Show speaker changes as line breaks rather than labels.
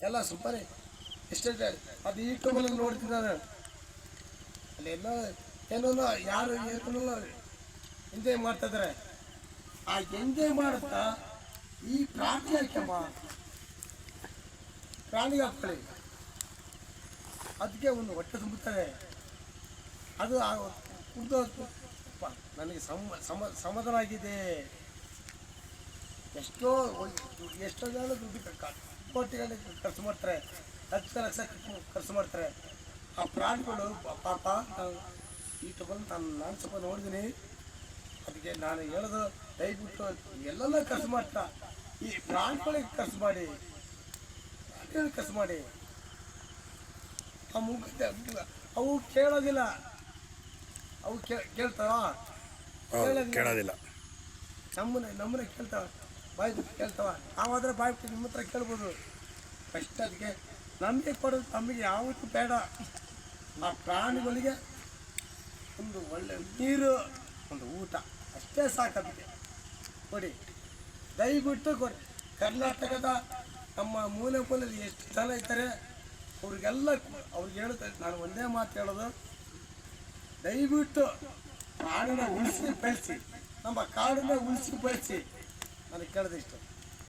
ಎಲ್ಲ ಸೂಪರೇ ಎಷ್ಟೇ ಅದು ಯೂಟ್ಯೂಬಲ್ಲಿ ನೋಡ್ತೀನಿ ನಾನು ಅಲ್ಲೆಲ್ಲ ಏನೋ ಯಾರು ಏನೋ ಎಂಜಾಯ್ ಮಾಡ್ತಿದ್ದಾರೆ ಆ ಎಂಜಾಯ್ ಮಾಡುತ್ತಾ ಈ ಪ್ರಾಣಿ ಹಾಕ್ಯಮ್ಮ. ಪ್ರಾಣಿ ಹಾಕೊಳ್ಳಿ ಅದಕ್ಕೆ ಒಂದು ಹೊಟ್ಟೆ ತುಂಬುತ್ತದೆ ಅದು ಕುಡ್ದು ನನಗೆ ಸಮ ಸಮ ಸಮಾಧಾನ ಆಗಿದೆ. ಎಷ್ಟೋ ಎಷ್ಟೋ ಜನ ದುಡ್ಡು ಕಟ್ಟ ಕೋಟಿಗಳು ಖರ್ಚು ಮಾಡ್ತಾರೆ. ಲಕ್ಷ ಲಕ್ಷ ಖರ್ಚು- ಮಾಡ್ತಾರೆ. ಆ ಪ್ರಾಣಿಗಳು ಪಾಪ ನಾವು ಈ ತಗೊಂಡು ನಾನು ನಾನು ಸ್ವಲ್ಪ ನೋಡಿದ್ದೀನಿ ಅದಕ್ಕೆ ನಾನು ಹೇಳೋದು ದಯವಿಟ್ಟು ಎಲ್ಲೆಲ್ಲ ಖರ್ಚು ಮಾಡ್ತಾ ಈ ಪ್ರಾಣಿಗಳಿಗೆ ಖರ್ಚು ಮಾಡಿ ಪ್ರಾಣಿಗಳಿಗೆ ಖರ್ಚು ಮಾಡಿ. ಆ ಮುಗ್ಧ ಅವು ಕೇಳೋದಿಲ್ಲ. ಅವು ಕೇಳ್ತಾವ
ಕೇಳೋದಿಲ್ಲ.
ನಮ್ಮನ್ನ ನಮ್ಮನ್ನ ಕೇಳ್ತಾವ ಬಾಯ್ ದುಡ್ಡು ಕೇಳ್ತಾವ. ನಾವಾದ್ರೆ ಬಾಯಿ ಬಿಟ್ಟು ನಿಮ್ಮ ಹತ್ರ ಕೇಳ್ಬೋದು. ಫಸ್ಟ್ ಅದಕ್ಕೆ. ನಮಗೆ ಕೊಡೋದು ನಮಗೆ ಯಾವತ್ತೂ ಬೇಡ. ಆ ಪ್ರಾಣಿಗಳಿಗೆ ಒಂದು ಒಳ್ಳೆ ನೀರು, ಒಂದು ಊಟ. ಅಷ್ಟೇ ಸಾಕು ಅದಕ್ಕೆ. ಕೊಡಿ. ದಯವಿಟ್ಟು ಕೊಡಿ. ಕರ್ನಾಟಕದ ನಮ್ಮ ಮೂಲೆ ಮೂಲೆಯಲ್ಲಿ ಎಷ್ಟು ಜನ ಇದ್ದಾರೆ, ಅವ್ರಿಗೆಲ್ಲ ಅವ್ರಿಗೆ ಹೇಳ್ತಾರೆ ನಾನು ಒಂದೇ ಮಾತು ಹೇಳೋದು. ದಯವಿಟ್ಟು ಕಾಡನ್ನ ಉಳಿಸಿ ಬೆಳೆಸಿ. ನಮ್ಮ ಕಾಡನ್ನ ಉಳಿಸಿ ಬೆಳೆಸಿ. ನನಗೆ ಕೇಳೋದು ಇಷ್ಟ